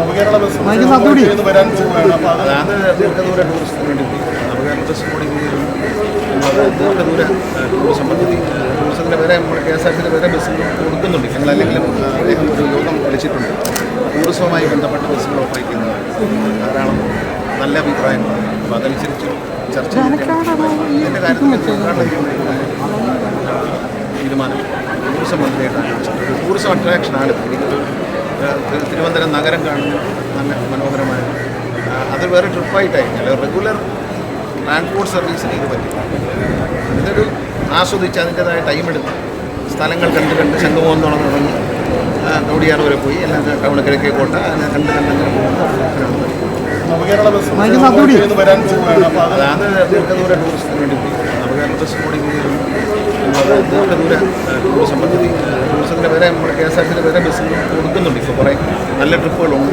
നവകേരള bus വരാൻ പോവുകയാണ് അപ്പോൾ അത് അതാണ് ദീർഘദൂര ടൂറിസത്തിന് വേണ്ടി നവകേരള ബസ് കൂടി ദീർഘദൂര ടൂറിസം പദ്ധതി ടൂറിസത്തിന്റെ വരെ നമ്മുടെ കെ എസ് ആർ സിയുടെ വരെ ബസ്സുകൾ കൊടുക്കുന്നുണ്ട്. ഞങ്ങൾ അല്ലെങ്കിലും അദ്ദേഹം ഒരു യോഗം വിളിച്ചിട്ടുണ്ട്. ടൂറിസവുമായി ബന്ധപ്പെട്ട ബസ്സുകൾ ഓപ്പറേറ്റ് ധാരാളം നല്ല അഭിപ്രായങ്ങളാണ് അപ്പോൾ അതനുസരിച്ച് ചർച്ച ഇതിന്റെ കാര്യത്തിൽ തീരുമാനം. ടൂറിസം മന്ത്രിയായിട്ടാണ് ടൂറിസം അട്രാക്ഷനാണ് എനിക്കൊരു ഏഹ്, തിരുവനന്തപുരം നഗരം കാണുന്ന നല്ല മനോഹരമായ ആ, അത് വേറെ ട്രിപ്പായിട്ടായിരിക്കും അല്ല റെഗുലർ ട്രാൻസ്പോർട്ട് സർവീസിന് ഇത് പറ്റും. ഇതൊരു ആസ്വദിച്ച് അതിന്റെതായ ടൈം എടുത്ത് സ്ഥലങ്ങൾ കണ്ട് കണ്ട് ശംഖമോഹൻ തുടങ്ങി തുടങ്ങി വരെ പോയി. എല്ലാം ടൗൺ കിഴക്കേ കോട്ട അങ്ങനെ കണ്ട് കണ്ട് അങ്ങനെ പോകുന്നു നവകേരള ബസ് മൈക്കിൽ നന്ദുപിടി. ഇന്ന് വരാൻ പോവുകയാണ്. അപ്പോൾ അത് അതാണ് ദീർഘദൂര ടൂറിസത്തിന് വേണ്ടി. നവകേരള ബസ് കൂടി ദീർഘദൂര ടൂറിസം പദ്ധതി ടൂറിസത്തിന്റെ വരെ നമ്മുടെ കെ എസ് ആർ സിയുടെ വരെ ബസ്സുകൾ കൊടുക്കുന്നുണ്ട് ഇപ്പോൾ കുറേ നല്ല ട്രിപ്പുകളുണ്ട്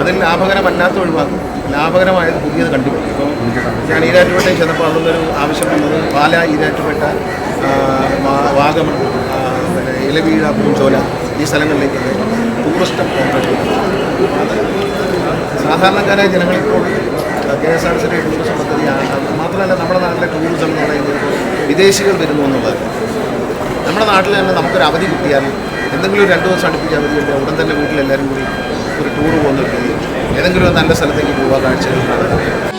അതിൽ ലാഭകരമല്ലാത്ത ഒഴിവാക്കും. ലാഭകരമായത് പുതിയത് കണ്ടുപിടിക്കും. ഇപ്പോൾ ഞാൻ ഈരാറ്റുപേട്ടയിൽ ചെന്നപ്പോൾ അതൊന്നൊരു ആവശ്യം വന്നത് പാല ഈരാറ്റുപേട്ട വാഗമൺ പിന്നെ ഇലവീഴ പൂഞ്ചോല ഈ സ്ഥലങ്ങളിലേക്ക് ടൂറിസ്റ്റ് അത് സാധാരണക്കാരായ ജനങ്ങളിപ്പോൾ കെ എസ് ആർ സിയുടെ ടൂറിസം പദ്ധതിയാണ് മാത്രമല്ല നമ്മുടെ നാട്ടിലെ ടൂറിസം എന്ന് പറയുന്നത് വിദേശികൾ വരുന്നു എന്നുള്ളത് നമ്മുടെ നാട്ടിൽ തന്നെ നമുക്കൊരു അവധി കിട്ടിയാൽ എന്തെങ്കിലും രണ്ട് ദിവസം അടുപ്പിച്ച് അവധി കിട്ടിയാൽ ഉടൻ തന്നെ വീട്ടിലെല്ലാവരും കൂടി ഒരു ടൂർ പോകുന്ന ഒരു ഏതെങ്കിലും ഒരു നല്ല സ്ഥലത്തേക്ക് പോവുക കാഴ്ചകൾ കാണുക